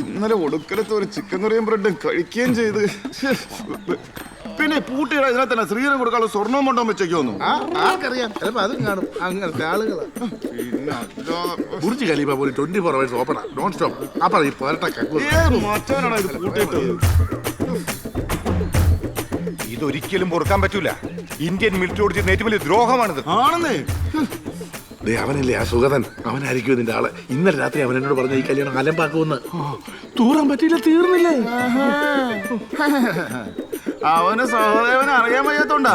ഇന്നലെ ഒടുക്കലത്തെ ഒരു ചിക്കൻ കറിയും ബ്രെഡും കഴിക്കുകയും ചെയ്ത്. പിന്നെ പൂട്ടിയുടെ ഇതിനെ തന്നെ ശ്രീധരൻ കൊടുക്കാനുള്ള സ്വർണവും കൊണ്ടോ വെച്ചേക്കോന്നു ആർക്കറിയാം. ചിലപ്പോ അതും കാണും. അങ്ങനത്തെ ആളുകളാ. ബുർജ് ഖലീഫ പോലും ട്വന്റി ഫോർ അവേഴ്സ് ഓപ്പണാ നോൺ സ്റ്റോപ്പ് അപ്പൊ ഈ പോരട്ടെ ഇതൊരിക്കലും പൊറുക്കാൻ പറ്റൂല. ഇന്ത്യൻ മിലിറ്ററി ചെയ്യുന്ന ഏറ്റവും വലിയ ദ്രോഹമാണിത്. ആണെന്നേ. ദേ അവനല്ലേ ആ സുഗതൻ അവനായിരിക്കും ഇതിന്റെ ആൾ ഇന്നലെ രാത്രി അവൻ എന്നോട് പറഞ്ഞ ഈ കല്യാണം അലമ്പാക്കുമെന്ന് തൂറാൻ പറ്റിയില്ല തീർന്നില്ലേ അവന് സഹദേവനെ അറിയാൻ വയ്യാത്തോണ്ടാ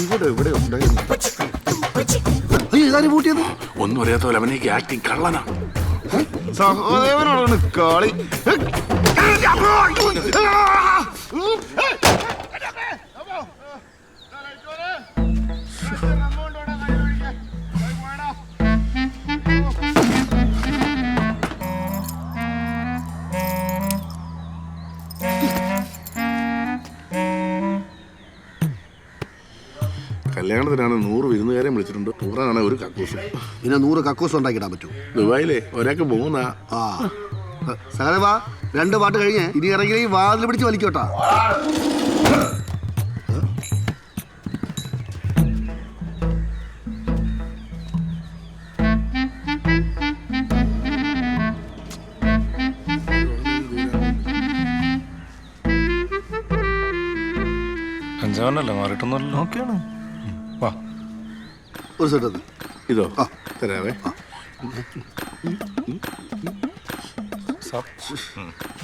ഇവിടെ ഇവിടെ ഉണ്ടായിരുന്നു പൂട്ടിയത് ഒന്നും അറിയാത്ത പോലെ അവനേക്ക് ആക്ടിങ് കള്ളനാ സഹദേവനാണ് കളി കല്യാണത്തിനാണ് നൂറ് വിരുന്നുകാരെ വിളിച്ചിട്ടുണ്ട്. ടൂറാണ് ഒരു കക്കൂസ്. പിന്നെ നൂറ് കക്കൂസ് ഉണ്ടാക്കിയിടാൻ പറ്റൂ. ദുബായിലേ ഒരാൾക്ക് മൂന്നാ. ആ. സഹദേവാ രണ്ട് പാട്ട് കഴിഞ്ഞ് ഇനി ഇറങ്ങി വാതിൽ പിടിച്ച് വലിക്കോട്ടാ. അഞ്ചാവനല്ലേ മാറിയിട്ടൊന്നുമല്ലോ ഓക്കെയാണ്. വാ ഒരു സെറ്റ് ഇതോ? തരാവേ.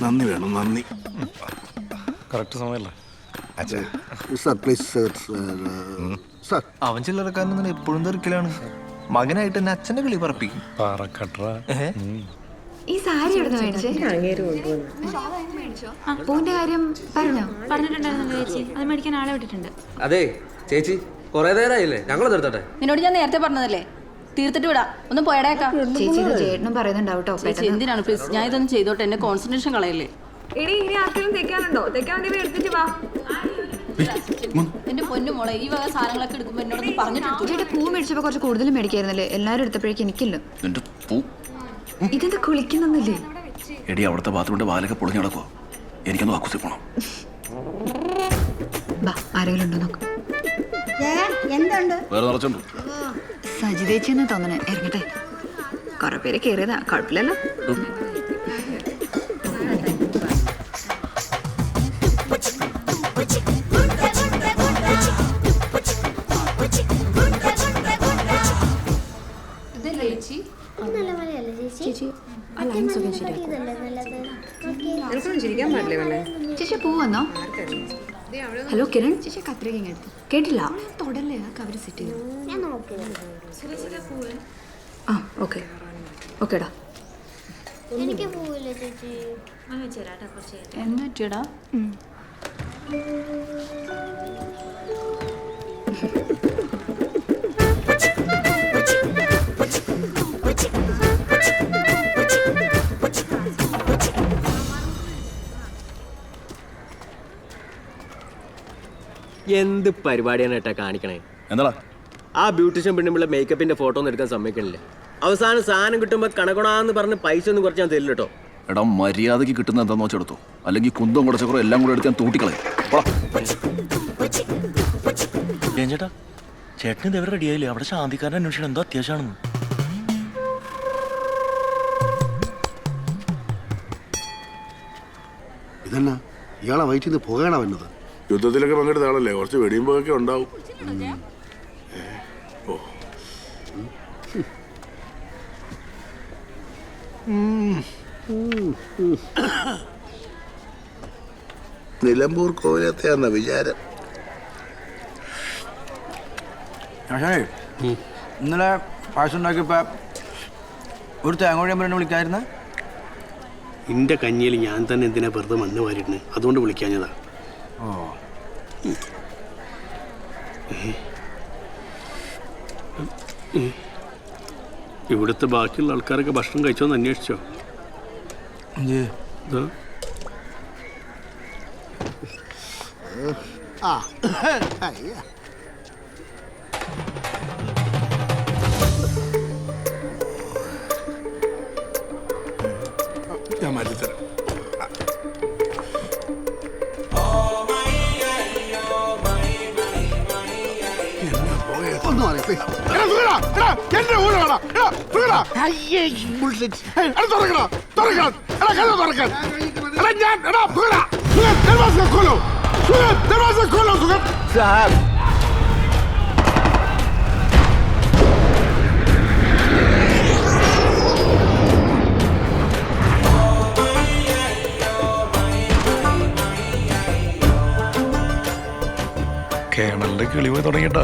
നന്ദി വേണം നന്ദി. കറക്റ്റ് സമയമല്ലേ? അച്ഛാ. സാർ പ്ലീസ് സാർ അവൻ ചില്ലറക്കാരൻ എപ്പോഴും തെറിക്കലാണ് മകനായിട്ട് എന്നെ അച്ഛന്റെ കിളി പറപ്പിക്കും ഈ സാരി എവിടെ മേടിച്ചേ? ആ, പൂവിന്റെ കാര്യം പറഞ്ഞോ? ചേച്ചി. അത് മേടിക്കാൻ ആളെ വിട്ടിട്ടുണ്ട്. അതെ ചേച്ചി. കുറെ നേരമായില്ലേ ഞങ്ങൾ തീർത്തട്ടെ നിന്നോട് ഞാൻ നേരത്തെ പറഞ്ഞതല്ലേ? തീർത്തിട്ട് വിടാ. ഒന്ന് പോയടേക്കാം. ചേച്ചി ചേട്ടനും പറയുന്നുണ്ടാവും കേട്ടോ ചേച്ചി എന്തിനാണ്? പ്ലീസ് ഞാൻ ഇതൊന്നും ചെയ്തോട്ടെ? എന്നെ കോൺസെൻട്രേഷൻ കളയല്ലേ? എടി ഇനി ആർക്കെങ്കിലും തെക്കാനുണ്ടോ? തെക്കാൻ വേണ്ടി എടുത്തിട്ട് വാ. എന്റെ പൊന്നു മോളെ ഈ വക സാധനങ്ങളൊക്കെ എടുക്കുമ്പോ എന്നോടൊന്ന് പറഞ്ഞിട്ട് ചേട്ടാ പൂ മേടിച്ചപ്പോ കുറച്ച് കൂടുതൽ മേടിക്കായിരുന്നല്ലേ? എല്ലാരും എടുത്തപ്പോഴേക്ക് എനിക്കില്ല. നിന്റെ പൂ? ഇതെന്താ കുളിക്കുന്നൊന്നുമില്ലേ? എടി അവിടുത്തെ ബാത്റൂമിന്റെ വാലൊക്കെ പൊളിഞ്ഞു കിടക്കുവോ. എനിക്കൊന്ന് വാക്കുസി പോണം. ബാ ആരെങ്കിലും ഉണ്ടോ നോക്ക്. വേറെ നിറച്ചുണ്ട്. സജിതേച്ചി എന്ന് തോന്നണേ. ഇറങ്ങട്ടെ. കൊറേ പേര് കേറിയതാ. കുഴപ്പമില്ലല്ലോ ചേച്ചി? പോവെന്നോ വന്നോ. ഹലോ കിരൺ ചേച്ചി കത്രിക കേട്ടില്ല. തുടല്ലേ? ആ കവർ സെറ്റ് ചെയ്തു? ആ ഓക്കെ ഓക്കേടാ എനിക്ക് പോവില്ല ചേച്ചി? എന്ന് പറ്റിയടാ എന്ത് പരിപാടിയാണ് ഏട്ടാ കാണിക്കണേ? എന്താ ആ ബ്യൂട്ടീഷ്യൻ പെണ്ണുമ്പിള്ള മേക്കപ്പിന്റെ ഫോട്ടോ ഒന്നും എടുക്കാൻ സമ്മതിക്കണില്ല? അവസാനം സാധനം കിട്ടുമ്പോ കണക്കണാന്ന് പറഞ്ഞ് പൈസ ഒന്നും കുറച്ച് ഞാൻ തരില്ല കേട്ടോ. എടാ മര്യാദയ്ക്ക് കിട്ടുന്ന എന്താന്ന് വെച്ചെടുത്തോ അല്ലെങ്കിൽ കുന്തം കുടച്ചക്കുറോ എല്ലാം കൂടെ എടുക്കാൻ ഞാൻ തൂട്ടിക്കളയും. ചേട്ടാ ചേട്ടൻ ഇത് എവിടെ റെഡിയായില്ലേ അവിടെ ശാന്തിക്കാരൻ അന്വേഷിക്കണം എന്തോ അത്യാവശ്യമാണെന്ന്. ഇതെന്നാ? ഇയാളെ വയറ്റിൽ നിന്ന് പുകയാണോ യുദ്ധത്തിലൊക്കെ പങ്കെടുത്ത ആളല്ലേ? കുറച്ച് വെടിയുമ്പോഴൊക്കെ ഉണ്ടാവും. ഓ നിലമ്പൂർ കോവിലത്തെയാന്ന വിചാരം. പക്ഷേ ഇന്നലെ പായസം ഉണ്ടാക്കിയപ്പോ ഒരു തേങ്ങോഴിയാൻ പറഞ്ഞു വിളിക്കായിരുന്ന? നിന്റെ കഞ്ഞിയിൽ ഞാൻ തന്നെ എന്തിനാ വെറുതെ മണ്ണ് വാരിയിട്ടുണ്ട് അതുകൊണ്ട് ഇവിടുത്തെ ബാക്കിയുള്ള ആൾക്കാരൊക്കെ ഭക്ഷണം കഴിച്ചോന്ന് അന്വേഷിച്ചോ? ഇതാ. ഞാൻ മാറ്റിത്തരാം എന്റെ ഊരാടാ. എടാ, സുഖടാ. ഏയ്, എടാ, തുറക്കടാ, തുറക്കണം. എടാ, കതവ് തുറക്കാൻ. എടാ, ഞാൻ, എടാ, സുഖടാ. സുഖം, ദർവാസ खोलो. സുഖം, ദർവാസ खोलो, സുഖം. കേണലിന്റെ കിളി പോയി തുടങ്ങിട്ടാ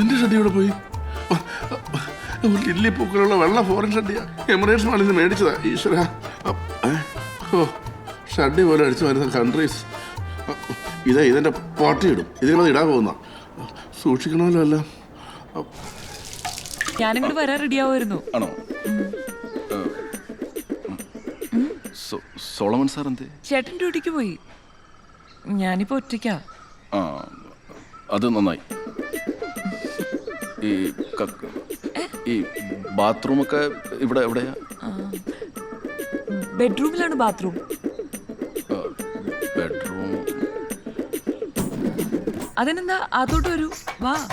എന്റെ ഷഡ്ഡി ഇവിടെ പോയി? ലില്ലി പൂക്കളുള്ള വെള്ള ഫോറിൻ ഷഡ്ഡിയാ എമിറേറ്റ്സ് മാളിൽ നിന്ന് മേടിച്ചതാ. ഈശ്വര. ഓ ഷഡ്ഡി പോലെ അടിച്ചു വരുന്ന കൺട്രീസ് ഇതാ ഇതെന്റെ പാട്ടി ഇടും. ഇതിനത് ഇടാൻ പോകുന്ന. സൂക്ഷിക്കണമല്ലോ അല്ല. ഞാനിങ്ങോട്ട് വരാൻ റെഡിയാവുമായിരുന്നു ആണോ? സോളമൻ സാർ എന്തേ? ചേട്ടൻ ഡ്യൂട്ടിക്ക് പോയി. ഞാനിപ്പോ ഒറ്റയ്ക്കാ. ആ അത് നന്നായി. ഈ കക്ക്- ഈ ബാത്റൂമൊക്കെ ഇവിടെ എവിടെയാ? ബെഡ്റൂമിലാണ് ബാത്റൂം. ബെഡ്റൂം. അതിനെന്താ? അതോട്ട് വരൂ. വാ.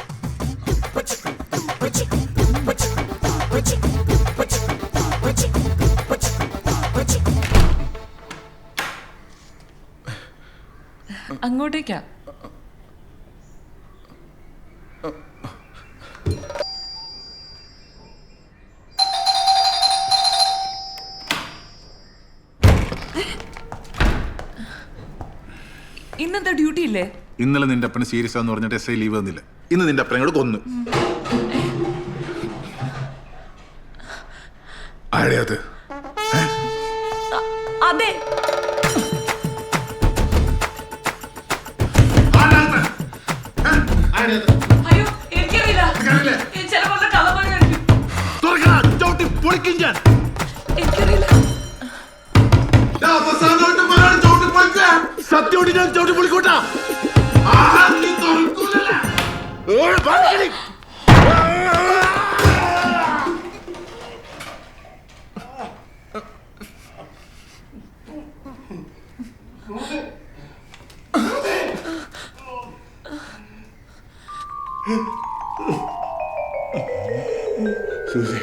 അങ്ങോട്ടേക്കാ. ഇല്ലേ ഇന്നലെ നിന്റെ അപ്പന് സീരിയസ് ആന്ന് പറഞ്ഞിട്ട് എസ് ഐ ലീവ് തന്നില്ല ഇന്ന് നിന്റെ അപ്പനെ കൂടെ കൊന്നു. ആരെയത് അത്? അയ്യോ എനിക്കറിയില്ല. ചിലപ്പോ പൊളിക്കും എനിക്കറിയില്ല സത്യോടി ഞാൻ ചവിട്ടി പൊളിക്കൂട്ടാ സൂസി